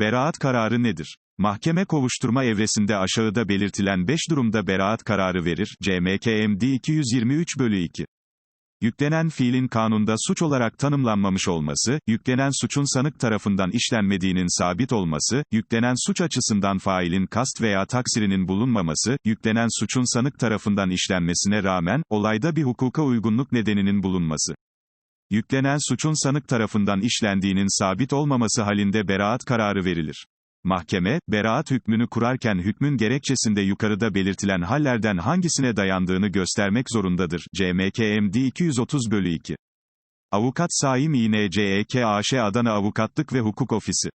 Beraat kararı nedir? Mahkeme kovuşturma evresinde aşağıda belirtilen 5 durumda beraat kararı verir. CMKMD 223 bölü 2. Yüklenen fiilin kanunda suç olarak tanımlanmamış olması, yüklenen suçun sanık tarafından işlenmediğinin sabit olması, yüklenen suç açısından failin kast veya taksirinin bulunmaması, yüklenen suçun sanık tarafından işlenmesine rağmen, olayda bir hukuka uygunluk nedeninin bulunması. Yüklenen suçun sanık tarafından işlendiğinin sabit olmaması halinde beraat kararı verilir. Mahkeme, beraat hükmünü kurarken hükmün gerekçesinde yukarıda belirtilen hallerden hangisine dayandığını göstermek zorundadır. CMKMD 230 bölü 2. Avukat Saim İNCEK AŞ Adana Avukatlık ve Hukuk Ofisi